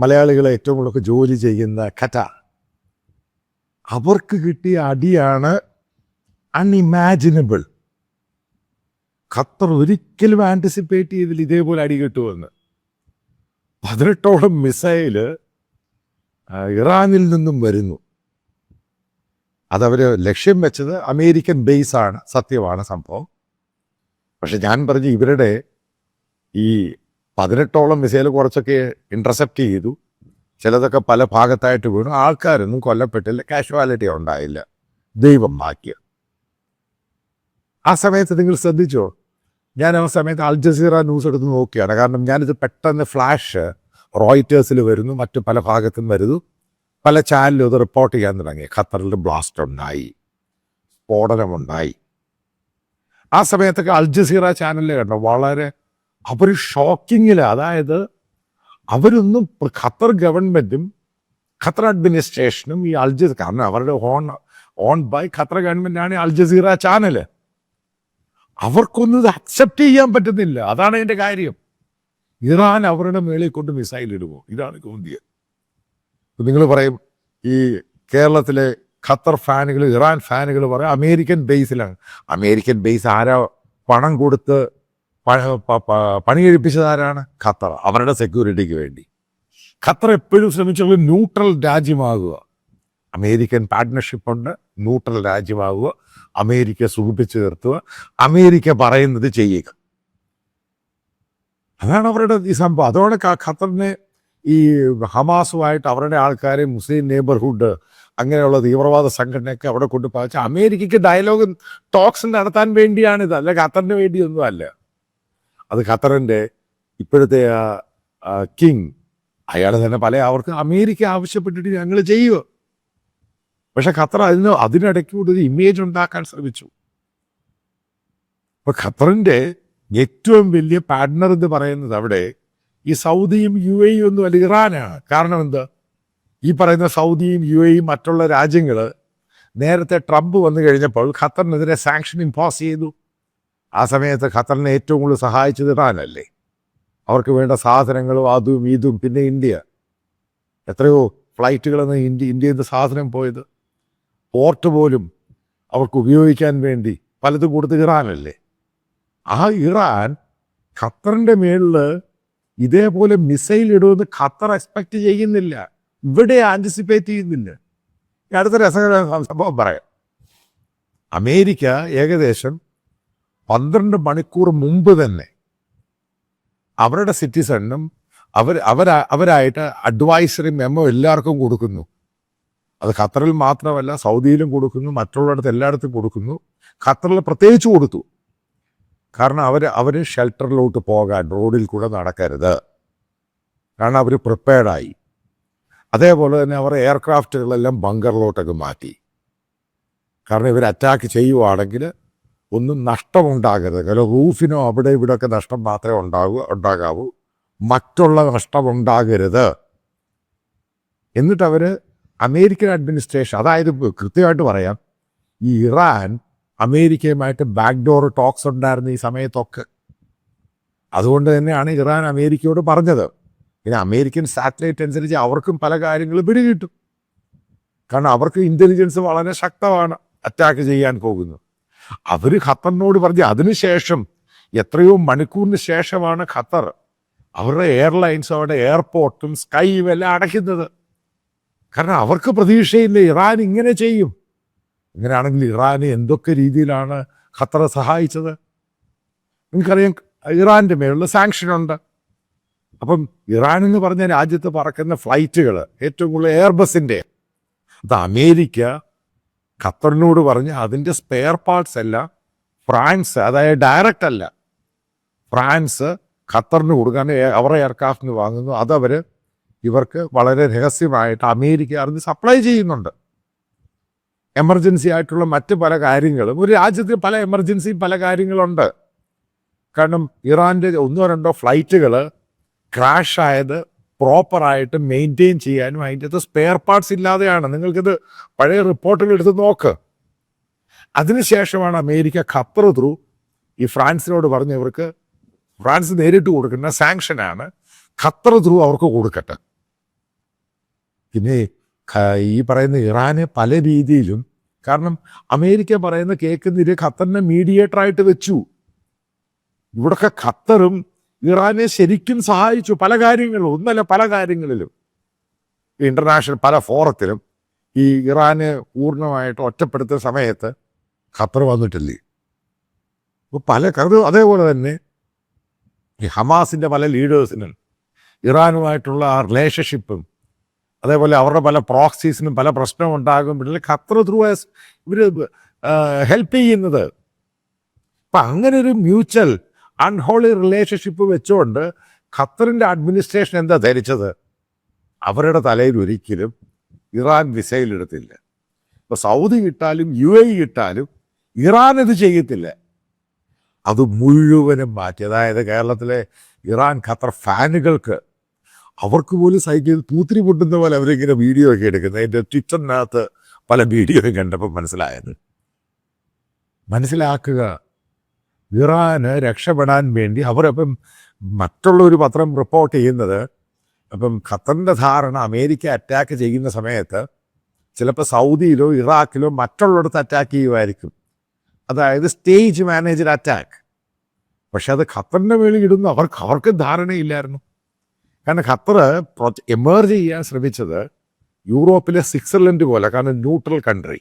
മലയാളികൾ ഏറ്റവും കൂടുതൽ ജോലി ചെയ്യുന്ന കഥ. അവർക്ക് കിട്ടിയ അടിയാണ് അൺഇമാജിനബിൾ ഖത്തർ ഒരിക്കലും ആന്റിസിപ്പേറ്റ് ചെയ്തില്ല ഇതേപോലെ അടി കിട്ടുമെന്ന്. പതിനെട്ടോളം മിസൈൽ ഇറാനിൽ നിന്നും വരുന്നു. അതവർ ലക്ഷ്യം വെച്ചത് അമേരിക്കൻ ബേസ് ആണ്. സത്യമാണ് സംഭവം. പക്ഷെ ഞാൻ പറഞ്ഞു ഇവരുടെ ഈ പതിനെട്ടോളം മിസൈൽ കുറച്ചൊക്കെ ഇന്റർസെപ്റ്റ് ചെയ്തു. ചിലതൊക്കെ പല ഭാഗത്തായിട്ട് വീണു. ആൾക്കാരൊന്നും കൊല്ലപ്പെട്ടില്ല. കാഷ്വാലിറ്റി ഉണ്ടായില്ല. ദൈവം ബാക്കിയ ആ സമയത്ത് നിങ്ങൾ ശ്രദ്ധിച്ചോ? ഞാൻ ആ സമയത്ത് അൽ ജസീറ ന്യൂസ് എടുത്ത് നോക്കിയാണ്. കാരണം ഞാനിത് പെട്ടെന്ന് ഫ്ലാഷ് റോയിറ്റേഴ്സിൽ വരുന്നു. മറ്റു പല ഭാഗത്തും വരുന്നു. പല ചാനലും ഇത് റിപ്പോർട്ട് ചെയ്യാൻ തുടങ്ങി. ഖത്തറിൽ ബ്ലാസ്റ്റ് ഉണ്ടായി. സ്ഫോടനമുണ്ടായി. ആ സമയത്തൊക്കെ അൽ ജസീറ ചാനലിൽ കണ്ടോ? വളരെ അവർ ഷോക്കിങ്ങിൽ അതായത് അവരൊന്നും ഖത്തർ ഗവൺമെന്റും ഖത്തർ അഡ്മിനിസ്ട്രേഷനും ഈ അൽ ജസീറ കാരണം അവരുടെ own own by Qatar government Al Jazeera channel അവർക്കൊന്നും ഇത് അക്സെപ്റ്റ് ചെയ്യാൻ പറ്റുന്നില്ല. അതാണ് അതിന്റെ കാര്യം. ഇറാൻ അവരുടെ മേളിൽ കൊണ്ട് മിസൈൽ ഇടുമോ ഇതാണ് ചോദ്യം. നിങ്ങൾ പറയും ഈ കേരളത്തിലെ ഖത്തർ ഫാനുകൾ ഇറാൻ ഫാനുകൾ പറയും അമേരിക്കൻ ബേസിലാണ്. അമേരിക്കൻ ബേസ് ആരാ പണം കൊടുത്ത് പ- പ- പ- പണി കഴിപ്പിച്ചത് ആരാണ് ഖത്തർ. അവരുടെ സെക്യൂരിറ്റിക്ക് വേണ്ടി. ഖത്തർ എപ്പോഴും ശ്രമിച്ചുള്ള ന്യൂട്രൽ രാജ്യമാകുക. അമേരിക്കൻ പാർട്ട്ണർഷിപ്പ് ഉണ്ട്. ന്യൂട്രൽ രാജ്യമാകുക. അമേരിക്ക സുഖിപ്പിച്ചു നിർത്തുക. അമേരിക്ക പറയുന്നത് ചെയ്യുക. അതാണ് അവരുടെ ഈ സംഭവം. അതോടെ ഖത്തറിനെ ഈ ഹമാസുമായിട്ട് അവരുടെ ആൾക്കാരെ മുസ്ലിം നെയ്ബർഹുഡ് അങ്ങനെയുള്ള തീവ്രവാദ സംഘടനയൊക്കെ അവിടെ കൊണ്ട് പാച്ച അമേരിക്കയ്ക്ക് ഡയലോഗ് ടോക്സ് നടത്താൻ വേണ്ടിയാണിത്. അല്ല ഖത്തറിന് വേണ്ടിയൊന്നും അല്ല അത് ഖത്തറിന്റെ ഇപ്പോഴത്തെ കിങ്. അയാൾ തന്നെ പല അവർക്ക് അമേരിക്ക ആവശ്യപ്പെട്ടിട്ട് ഞങ്ങൾ ചെയ്യുക. പക്ഷെ ഖത്തർ അതിന് അതിനിടയ്ക്ക് കൂടി ഒരു ഇമേജ് ഉണ്ടാക്കാൻ ശ്രമിച്ചു. അപ്പൊ ഖത്തറിന്റെ ഏറ്റവും വലിയ പാർട്ട്ണർ എന്ന് പറയുന്നത് അവിടെ ഈ സൗദിയും യു എയും ഒന്നും അല്ല ഇറാനാണ്. കാരണം എന്താ? ഈ പറയുന്ന സൗദിയും യു എയും മറ്റുള്ള രാജ്യങ്ങൾ നേരത്തെ ട്രംപ് വന്നു കഴിഞ്ഞപ്പോൾ ഖത്തറിനെതിരെ സാങ്ഷൻ ഇമ്പോസ് ചെയ്തു. ആ സമയത്ത് ഖത്തറിനെ ഏറ്റവും കൂടുതൽ സഹായിച്ചത് ഇറാനല്ലേ? അവർക്ക് വേണ്ട സാധനങ്ങളും അതും ഇതും. പിന്നെ ഇന്ത്യ. എത്രയോ ഫ്ലൈറ്റുകളെന്ന് ഇന്ത്യ ഇന്ത്യയിൽ നിന്ന് സാധനം പോയത്. പോർട്ട് പോലും അവർക്ക് ഉപയോഗിക്കാൻ വേണ്ടി പലതും കൊടുത്ത് ഇറാനല്ലേ? ആ ഇറാൻ ഖത്തറിന്റെ മേളിൽ ഇതേപോലെ മിസൈൽ ഇടുമെന്ന് ഖത്തർ എക്സ്പെക്ട് ചെയ്യുന്നില്ല. ഇവിടെ ആന്റിസിപ്പേറ്റ് ചെയ്യുന്നില്ല. അടുത്ത രസകരമായ സംഭവം പറയാം. അമേരിക്ക ഏകദേശം പന്ത്രണ്ട് മണിക്കൂർ മുമ്പ് തന്നെ അവരുടെ സിറ്റിസണിനും അവർ അവർ അവരായിട്ട് അഡ്വൈസറി മെമ്മോ എല്ലാവർക്കും കൊടുക്കുന്നു. അത് ഖത്തറിൽ മാത്രമല്ല സൗദിയിലും കൊടുക്കുന്നു മറ്റുള്ളിടത്ത് എല്ലായിടത്തും കൊടുക്കുന്നു. ഖത്തറിൽ പ്രത്യേകിച്ച് കൊടുത്തു. കാരണം അവർ അവർ ഷെൽട്ടറിലോട്ട് പോകാൻ റോഡിൽ കൂടെ നടക്കരുത്. കാരണം അവർ പ്രിപ്പയർഡായി അതേപോലെ തന്നെ അവർ എയർക്രാഫ്റ്റുകളെല്ലാം ബങ്കറിലോട്ടൊക്കെ മാറ്റി. കാരണം ഇവർ അറ്റാക്ക് ചെയ്യുവാണെങ്കിൽ ഒന്നും നഷ്ടമുണ്ടാകരുത്. കാരണം റൂഫിനോ അവിടെ ഇവിടെയൊക്കെ നഷ്ടം മാത്രമേ ഉണ്ടാകൂ ഉണ്ടാകാവൂ. മറ്റുള്ള നഷ്ടമുണ്ടാകരുത്. എന്നിട്ട് അവർ അമേരിക്കൻ അഡ്മിനിസ്ട്രേഷൻ അതായത് കൃത്യമായിട്ട് പറയാം ഈ ഇറാൻ അമേരിക്കയുമായിട്ട് ബാക്ക്ഡോർ ടോക്സ് ഉണ്ടായിരുന്നു ഈ സമയത്തൊക്കെ. അതുകൊണ്ട് തന്നെയാണ് ഇറാൻ അമേരിക്കയോട് പറഞ്ഞത്. പിന്നെ അമേരിക്കൻ സാറ്റലൈറ്റ് അനുസരിച്ച് അവർക്കും പല കാര്യങ്ങളും പിടികിട്ടും. കാരണം അവർക്ക് ഇന്റലിജൻസ് വളരെ ശക്തമാണ് അറ്റാക്ക് ചെയ്യാൻ പോകുന്നു അവർ ഖത്തറിനോട് പറഞ്ഞ് അതിനുശേഷം എത്രയോ മണിക്കൂറിന് ശേഷമാണ് ഖത്തർ അവരുടെ എയർലൈൻസ് അവരുടെ എയർപോർട്ടും സ്കൈയും എല്ലാം അടയ്ക്കുന്നത്. കാരണം അവർക്ക് പ്രതീക്ഷയില്ല ഇറാൻ ഇങ്ങനെ ചെയ്യും. ഇങ്ങനെയാണെങ്കിൽ ഇറാന് എന്തൊക്കെ രീതിയിലാണ് ഖത്തറെ സഹായിച്ചത്? നിങ്ങൾക്കറിയാം ഇറാന്റെ മേലുള്ള സാങ്ഷൻ ഉണ്ട്. അപ്പം ഇറാൻ എന്ന് പറഞ്ഞ രാജ്യത്ത് പറക്കുന്ന ഫ്ലൈറ്റുകൾ ഏറ്റവും കൂടുതൽ എയർബസിന്റെ അത് അമേരിക്ക ഖത്തറിനോട് പറഞ്ഞ് അതിന്റെ സ്പെയർ പാർട്സ് അല്ല ഫ്രാൻസ് അതായത് ഡയറക്റ്റ് അല്ല. ഫ്രാൻസ് ഖത്തറിന് കൊടുക്കാൻ അവരുടെ എയർക്രാഫ്റ്റിന് വാങ്ങുന്നു. അതവർ ഇവർക്ക് വളരെ രഹസ്യമായിട്ട് അമേരിക്ക അറിഞ്ഞ് സപ്ലൈ ചെയ്യുന്നുണ്ട്. എമർജൻസി ആയിട്ടുള്ള മറ്റ് പല കാര്യങ്ങളും ഒരു രാജ്യത്ത് പല എമർജൻസിയും പല കാര്യങ്ങളുണ്ട്. കാരണം ഇറാന്റെ ഒന്നോ രണ്ടോ ഫ്ലൈറ്റുകൾ ക്രാഷ് ആയത് പ്രോപ്പറായിട്ട് മെയിന്റെയിൻ ചെയ്യാനും അതിന്റെ അകത്ത് സ്പെയർ പാർട്സ് ഇല്ലാതെയാണ്. നിങ്ങൾക്കിത് പഴയ റിപ്പോർട്ടുകൾ എടുത്ത് നോക്ക്. അതിനുശേഷമാണ് അമേരിക്ക ഖത്തർ ത്രൂ ഈ ഫ്രാൻസിനോട് പറഞ്ഞ് ഇവർക്ക് ഫ്രാൻസ് നേരിട്ട് കൊടുക്കുന്ന സാങ്ഷനാണ് ഖത്തർ ത്രൂ അവർക്ക് കൊടുക്കട്ടെ. പിന്നെ ഈ പറയുന്ന ഇറാനെ പല രീതിയിലും കാരണം അമേരിക്ക പറയുന്ന കേൾക്കുന്നില്ല ഖത്തറിനെ മീഡിയേറ്ററായിട്ട് വെച്ചു. ഇവിടൊക്കെ ഖത്തറും ഇറാനെ ശരിക്കും സഹായിച്ചു പല കാര്യങ്ങളിലും ഒന്നല്ല പല കാര്യങ്ങളിലും. ഇന്റർനാഷണൽ പല ഫോറത്തിലും ഈ ഇറാനെ പൂർണമായിട്ട് ഒറ്റപ്പെടുത്തുന്ന സമയത്ത് ഖത്തർ വന്നിട്ടില്ലേ? അപ്പോൾ പല കഥ അതേപോലെ തന്നെ ഈ ഹമാസിന്റെ പല ലീഡേഴ്സിനും ഇറാനുമായിട്ടുള്ള ആ റിലേഷൻഷിപ്പും അതേപോലെ അവരുടെ പല പ്രോക്സീസിനും പല പ്രശ്നവും ഉണ്ടാകുമ്പോഴേ ഖത്തർ ത്രൂ ഇവർ ഹെൽപ്പ് ചെയ്യുന്നത്. അപ്പം അങ്ങനെ ഒരു മ്യൂച്വൽ അൺഹോളി റിലേഷൻഷിപ്പ് വെച്ചുകൊണ്ട് ഖത്തറിന്റെ അഡ്മിനിസ്ട്രേഷൻ എന്താ ധരിച്ചത്? അവരുടെ തലയിൽ ഒരിക്കലും ഇറാൻ മിസൈൽ എടുത്തില്ല ഇപ്പോൾ സൗദി കിട്ടാലും യു എ കിട്ടാലും ഇറാൻ ഇത് ചെയ്യത്തില്ല. അത് മുഴുവനും മാറ്റി. അതായത് കേരളത്തിലെ ഇറാൻ ഖത്തർ ഫാനുകൾക്ക് അവർക്ക് പോലും സൈക്കിൾ പൂത്തിരി പൊട്ടുന്ന പോലെ അവരിങ്ങനെ വീഡിയോ ഒക്കെ എടുക്കുന്നത്. എന്റെ ട്വിറ്ററിനകത്ത് പല വീഡിയോയും കണ്ടപ്പോൾ മനസ്സിലായത്. മനസ്സിലാക്കുക ഇറാന് രക്ഷപ്പെടാൻ വേണ്ടി അവരപ്പം മറ്റുള്ളൊരു പത്രം റിപ്പോർട്ട് ചെയ്യുന്നത് അപ്പം ഖത്തറിന്റെ ധാരണ അമേരിക്ക അറ്റാക്ക് ചെയ്യുന്ന സമയത്ത് ചിലപ്പോൾ സൗദിയിലോ ഇറാഖിലോ മറ്റുള്ളിടത്ത് അറ്റാക്ക് ചെയ്യുമായിരിക്കും. അതായത് സ്റ്റേജ് മാനേജർ അറ്റാക്ക് പക്ഷെ അത് ഖത്തറിന്റെ മേളിൽ ഇടുന്നു. അവർക്ക് അവർക്ക് ധാരണയില്ലായിരുന്നു. കാരണം ഖത്തർ എമേർജ് ചെയ്യാൻ ശ്രമിച്ചത് യൂറോപ്പിലെ സ്വിറ്റ്സർലൻഡ് പോലെ കാരണം ന്യൂട്രൽ കൺട്രി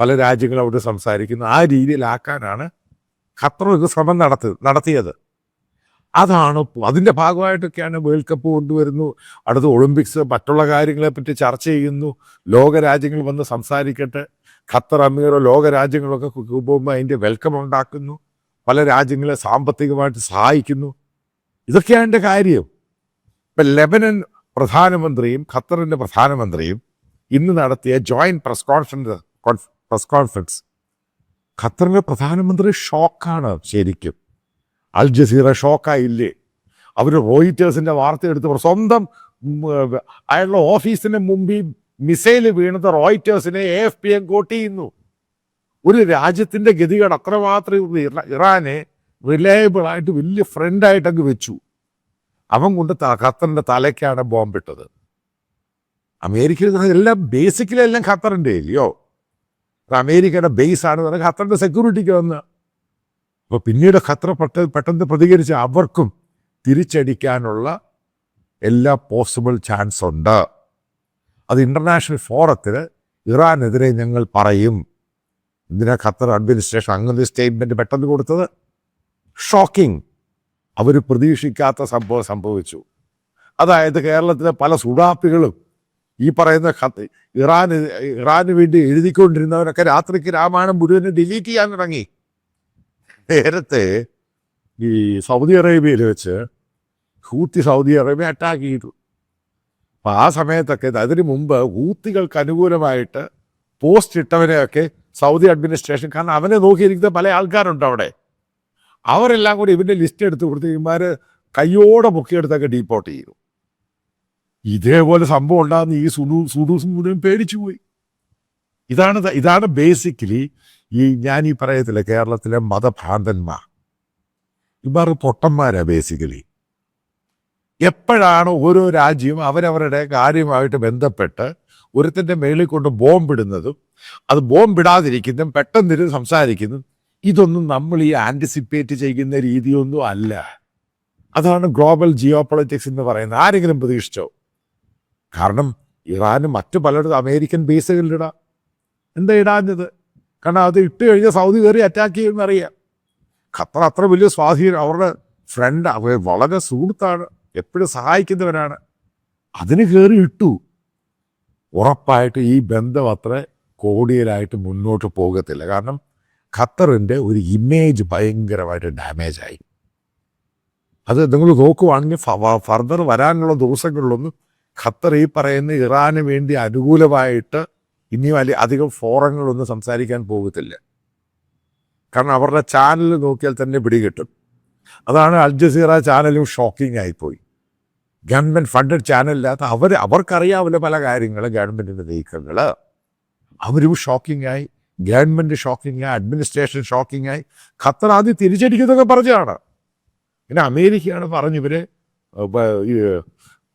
പല രാജ്യങ്ങളും അവിടെ സംസാരിക്കുന്നു. ആ രീതിയിലാക്കാനാണ് ഖത്തർ ഒരു ശ്രമം നടത്തി നടത്തിയത്. അതാണ് അതിന്റെ ഭാഗമായിട്ടൊക്കെയാണ് വേൾഡ് കപ്പ് കൊണ്ടുവരുന്നു. അടുത്ത ഒളിമ്പിക്സ് മറ്റുള്ള കാര്യങ്ങളെപ്പറ്റി ചർച്ച ചെയ്യുന്നു. ലോകരാജ്യങ്ങൾ വന്ന് സംസാരിക്കട്ടെ. ഖത്തർ അമീറോ ലോകരാജ്യങ്ങളൊക്കെ പോകുമ്പോൾ അതിന്റെ വെൽക്കം ഉണ്ടാക്കുന്നു. പല രാജ്യങ്ങളെ സാമ്പത്തികമായിട്ട് സഹായിക്കുന്നു. ഇതൊക്കെയാണ് എന്റെ കാര്യം. ഇപ്പം ലെബനൻ പ്രധാനമന്ത്രിയും ഖത്തറിന്റെ പ്രധാനമന്ത്രിയും ഇന്ന് നടത്തിയ joint press conference press conference ഖത്തറിന്റെ പ്രധാനമന്ത്രി ഷോക്കാണ് ശരിക്കും. അൽ ജസീറ ഷോക്കായില്ലേ? അവർ റോയിറ്റേഴ്സിന്റെ വാർത്ത എടുത്തവർ സ്വന്തം അയാളുടെ ഓഫീസിന് മുമ്പിൽ മിസൈൽ വീണത് റോയിറ്റേഴ്സിനെ എ എഫ് പി കോട്ട് ചെയ്യുന്നു. ഒരു രാജ്യത്തിന്റെ ഗതികേട് അത്രമാത്രം ഇറ- ഇറാനെ റിലയബിൾ ആയിട്ട് വലിയ ഫ്രണ്ടായിട്ട് അങ്ങ് വെച്ചു. അവൻ കൊണ്ട് ഖത്തറിന്റെ തലയ്ക്കാണ് ബോംബിട്ടത്. അമേരിക്കയിൽ എല്ലാം ബേസിക്കലി എല്ലാം ഖത്തറിന്റെ ഇല്ലയോ അത് അമേരിക്കയുടെ ബേസ് ആണ് പറഞ്ഞാൽ ഖത്തറിന്റെ സെക്യൂരിറ്റിക്ക് വന്ന്. അപ്പൊ പിന്നീട് ഖത്തർ പെട്ട പെട്ടെന്ന് പ്രതികരിച്ച് അവർക്കും തിരിച്ചടിക്കാനുള്ള എല്ലാ പോസിബിൾ ചാൻസ് ഉണ്ട്. അത് ഇന്റർനാഷണൽ ഫോറത്തിൽ ഇറാനെതിരെ ഞങ്ങൾ പറയും. എന്തിനാ ഖത്തർ അഡ്മിനിസ്ട്രേഷൻ അങ്ങനെ സ്റ്റേറ്റ്മെന്റ് പെട്ടെന്ന് കൊടുത്തത്? ഷോക്കിംഗ് അവർ പ്രതീക്ഷിക്കാത്ത സംഭവം സംഭവിച്ചു. അതായത് കേരളത്തിലെ പല സുഡാപ്പികളും ഈ പറയുന്ന കത്ത് ഇറാന് ഇറാന് വേണ്ടി എഴുതിക്കൊണ്ടിരുന്നവരൊക്കെ രാത്രിക്ക് രാമായണം മുഴുവനും ഡിലീറ്റ് ചെയ്യാൻ തുടങ്ങി. നേരത്തെ ഈ സൗദി അറേബ്യയിൽ വെച്ച് ഹൂത്തി സൗദി അറേബ്യ അറ്റാക്ക് ചെയ്തു. അപ്പം ആ സമയത്തൊക്കെ അതിനു മുമ്പ് ഹൂത്തികൾക്ക് അനുകൂലമായിട്ട് പോസ്റ്റ് ഇട്ടവനെയൊക്കെ സൗദി അഡ്മിനിസ്ട്രേഷൻ കാരണം അവനെ നോക്കിയിരിക്കുന്ന പല ആൾക്കാരുണ്ട് അവിടെ. അവരെല്ലാം കൂടി ഇവന്റെ ലിസ്റ്റ് എടുത്ത് കൊടുത്ത് ഇവന്മാർ കയ്യോടെ മുക്കിയെടുത്തൊക്കെ ഡീപ്പോർട്ട് ചെയ്തു. ഇതേപോലെ സംഭവം ഉണ്ടാകുന്ന ഈ സുഡു സുഡൂസ് മുഴുവൻ പേടിച്ചു പോയി. ഇതാണ് ഇതാണ് ബേസിക്കലി ഈ ഞാൻ ഈ പറയത്തില്ല കേരളത്തിലെ മതഭ്രാന്തന്മാർ. ഇവർ പൊട്ടന്മാരാ ബേസിക്കലി എപ്പോഴാണ് ഓരോ രാജ്യവും അവരവരുടെ കാര്യമായിട്ട് ബന്ധപ്പെട്ട് ഒരുത്തിന്റെ മേളിൽ കൊണ്ട് ബോംബിടുന്നതും അത് ബോംബിടാതിരിക്കുന്നതും പെട്ടെന്നിരുന്ന് സംസാരിക്കുന്നതും ഇതൊന്നും നമ്മൾ ഈ ആന്റിസിപ്പേറ്റ് ചെയ്യുന്ന രീതിയൊന്നും അല്ല. അതാണ് ഗ്ലോബൽ ജിയോ പൊളിറ്റിക്സ് എന്ന് പറയുന്നത്. ആരെങ്കിലും പ്രതീക്ഷിച്ചോ? കാരണം ഇറാന് മറ്റു പലയിടത്തും അമേരിക്കൻ ബേസുകളിലിടാം എന്താ ഇടാഞ്ഞത്? കാരണം അത് ഇട്ട് കഴിഞ്ഞാൽ സൗദി കയറി അറ്റാക്ക് ചെയ്യുമെന്ന് അറിയാം. ഖത്തർ അത്ര വലിയ സ്വാധീനം അവരുടെ ഫ്രണ്ട് അവർ വളരെ സുഹൃത്താണ് എപ്പോഴും സഹായിക്കുന്നവരാണ് അതിന് കയറി ഇട്ടു. ഉറപ്പായിട്ട് ഈ ബന്ധം അത്ര കോടിയലായിട്ട് മുന്നോട്ട് പോകത്തില്ല. കാരണം ഖത്തറിന്റെ ഒരു ഇമേജ് ഭയങ്കരമായിട്ട് ഡാമേജായി അത് നിങ്ങൾ നോക്കുവാണെങ്കിൽ ഫർദർ വരാനുള്ള ദിവസങ്ങളിലൊന്നും ഖത്തർ ഈ പറയുന്ന ഇറാന് വേണ്ടി അനുകൂലമായിട്ട് ഇനി വലിയ അധികം ഫോറങ്ങളൊന്നും സംസാരിക്കാൻ പോകത്തില്ല. കാരണം അവരുടെ ചാനൽ നോക്കിയാൽ തന്നെ പിടികിട്ടും. അതാണ് അൽ ജസീറ ചാനലും ഷോക്കിംഗ് ആയിപ്പോയി. ഗവൺമെന്റ് ഫണ്ടഡ് ചാനലില്ലാത്ത അവർ അവർക്കറിയാവില്ല പല കാര്യങ്ങളും ഗവൺമെന്റിന്റെ നീക്കങ്ങൾ അവരും ഷോക്കിംഗ് ആയി. ഗവൺമെന്റ് ഷോക്കിംഗ് ആയി. അഡ്മിനിസ്ട്രേഷൻ ഷോക്കിംഗ് ആയി. ഖത്തർ ആദ്യം തിരിച്ചടിക്കുന്നതൊക്കെ പറഞ്ഞതാണ്. പിന്നെ അമേരിക്കയാണ് പറഞ്ഞു ഇവരെ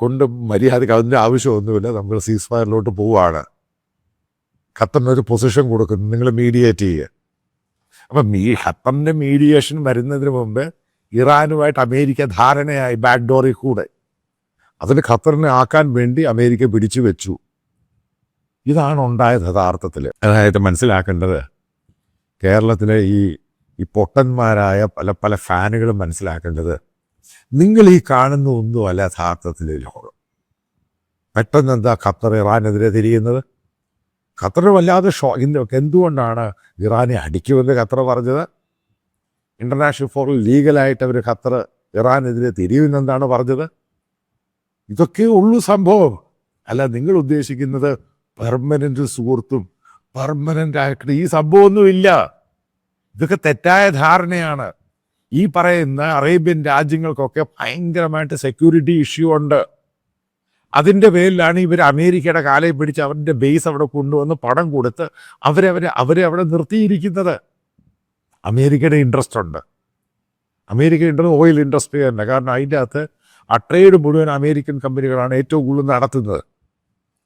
കൊണ്ട് മര്യാദയ്ക്ക് അതിന്റെ ആവശ്യമൊന്നുമില്ല. നമ്മൾ സീസ് ഫയറിലോട്ട് പോവുകയാണ് ഖത്തറിനൊരു പൊസിഷൻ കൊടുക്കുന്നു. നിങ്ങൾ മീഡിയേറ്റ് ചെയ്യുക അപ്പം മീ ഖത്തറിന്റെ മീഡിയേഷൻ വരുന്നതിന് മുമ്പ് ഇറാനുമായിട്ട് അമേരിക്ക ധാരണയായി ബാക്ക് ഡോറിൽ കൂടെ. അതിന് ഖത്തറിനെ ആക്കാൻ വേണ്ടി അമേരിക്ക പിടിച്ചു വെച്ചു. ഇതാണ് ഉണ്ടായത് യഥാർത്ഥത്തിൽ അതായത് മനസ്സിലാക്കേണ്ടത് കേരളത്തിലെ ഈ ഈ പൊട്ടന്മാരായ പല പല ഫാനുകളും മനസ്സിലാക്കേണ്ടത് നിങ്ങൾ ഈ കാണുന്ന ഒന്നുമല്ല യഥാർത്ഥത്തിൽ ലോകം. പെട്ടെന്ന് എന്താ ഖത്തർ ഇറാനെതിരെ തിരിയുന്നത്? ഖത്തർ വല്ലാതെ ഷോ എന്തുകൊണ്ടാണ് ഇറാനെ അടിക്കുമെന്ന് ഖത്തർ പറഞ്ഞത്? ഇന്റർനാഷണൽ ഫോറിൽ ലീഗലായിട്ട് അവർ ഖത്തർ ഇറാനെതിരെ തിരിയുമെന്നെന്താണ് പറഞ്ഞത്? ഇതൊക്കെ ഉള്ളു സംഭവം. അല്ല നിങ്ങൾ ഉദ്ദേശിക്കുന്നത് പെർമനന്റ് സുഹൃത്തും പെർമനന്റ് ആയിട്ട് ഈ സംഭവമൊന്നുമില്ല. ഇതൊക്കെ തെറ്റായ ധാരണയാണ്. ഈ പറയുന്ന അറേബ്യൻ രാജ്യങ്ങൾക്കൊക്കെ ഭയങ്കരമായിട്ട് സെക്യൂരിറ്റി ഇഷ്യൂ ഉണ്ട്. അതിന്റെ പേരിലാണ് ഇവർ അമേരിക്കയുടെ കാലയിൽ പിടിച്ച് അവരുടെ ബേസ് അവിടെ കൊണ്ടുവന്ന് പണം കൊടുത്ത് അവരവരെ അവരെ അവിടെ നിർത്തിയിരിക്കുന്നത്. അമേരിക്കയുടെ ഇൻട്രസ്റ്റ് ഉണ്ട്. അമേരിക്ക ഇൻട്രസ്റ്റ് ഓയിൽ ഇൻഡസ്ട്രി തന്നെ. കാരണം അതിന്റെ അകത്ത് ആ ട്രേഡ് മുഴുവൻ അമേരിക്കൻ കമ്പനികളാണ് ഏറ്റവും കൂടുതൽ നടത്തുന്നത്.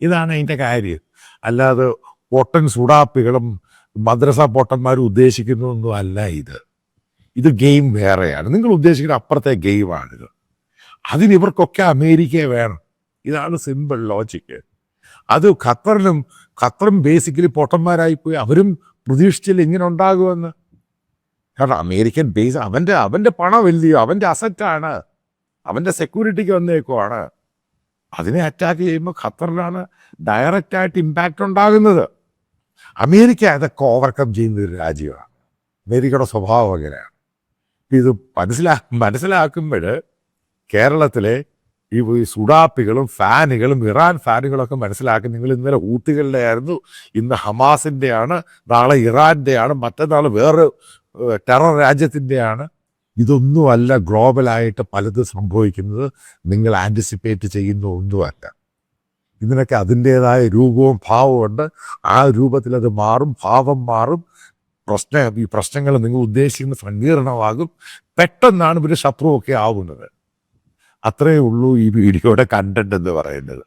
ഇതാണ് അതിന്റെ കാര്യം. അല്ലാതെ പൊട്ടൻ സുഡാപ്പികളും മദ്രസ പൊട്ടന്മാരും ഉദ്ദേശിക്കുന്നതൊന്നും അല്ല ഇത്. ഇത് ഗെയിം വേറെയാണ്. നിങ്ങൾ ഉദ്ദേശിക്കുന്ന അപ്പുറത്തെ ഗെയിമാണിത്. അതിന് ഇവർക്കൊക്കെ അമേരിക്കയെ വേണം. ഇതാണ് സിമ്പിൾ ലോജിക്ക്. അത് ഖത്തറിനും ഖത്തറും ബേസിക്കലി പോയി അവരും പ്രതീക്ഷിച്ചില്ല ഇങ്ങനെ ഉണ്ടാകുമെന്ന്. കാരണം അമേരിക്കൻ ബേസ് അവന്റെ അവന്റെ പണം വലിയ അവന്റെ അസറ്റാണ് അവന്റെ സെക്യൂരിറ്റിക്ക് വന്നേക്കുവാണ്. അതിനെ അറ്റാക്ക് ചെയ്യുമ്പോൾ ഖത്തറിലാണ് ഡയറക്റ്റായിട്ട് ഇമ്പാക്റ്റ് ഉണ്ടാകുന്നത്. അമേരിക്ക അതൊക്കെ ഓവർകം ചെയ്യുന്ന ഒരു രാജ്യമാണ്. അമേരിക്കയുടെ സ്വഭാവം അങ്ങനെയാണ്. ഇത് മനസ്സിലാ മനസ്സിലാക്കുമ്പോൾ കേരളത്തിലെ ഈ സുഡാപ്പികളും ഫാനുകളും ഇറാൻ ഫാനുകളൊക്കെ മനസ്സിലാക്കി നിങ്ങൾ ഇന്നലെ ഊത്തുകളുടെ ആയിരുന്നു ഇന്ന് ഹമാസിന്റെയാണ് നാളെ ഇറാന്റെയാണ് മറ്റന്നാൾ വേറെ ടെറർ രാജ്യത്തിന്റെയാണ് ഇതൊന്നുമല്ല ഗ്ലോബലായിട്ട് പലതും സംഭവിക്കുന്നത്. നിങ്ങൾ ആന്റിസിപ്പേറ്റ് ചെയ്യുന്ന ഒന്നുമല്ല. ഇതിനൊക്കെ അതിന്റേതായ രൂപവും ഭാവവും ഉണ്ട് ആ രൂപത്തിൽ അത് മാറും ഭാവം മാറും. പ്രശ്ന ഈ പ്രശ്നങ്ങൾ നിങ്ങൾ ഉദ്ദേശിക്കുന്ന സങ്കീർണമാകും. പെട്ടെന്നാണ് ഇവർ ശത്രുവൊക്കെ ആവുന്നത്. അത്രയേ ഉള്ളൂ ഈ വീഡിയോയുടെ കണ്ടന്റ് എന്ന് പറയുന്നത്.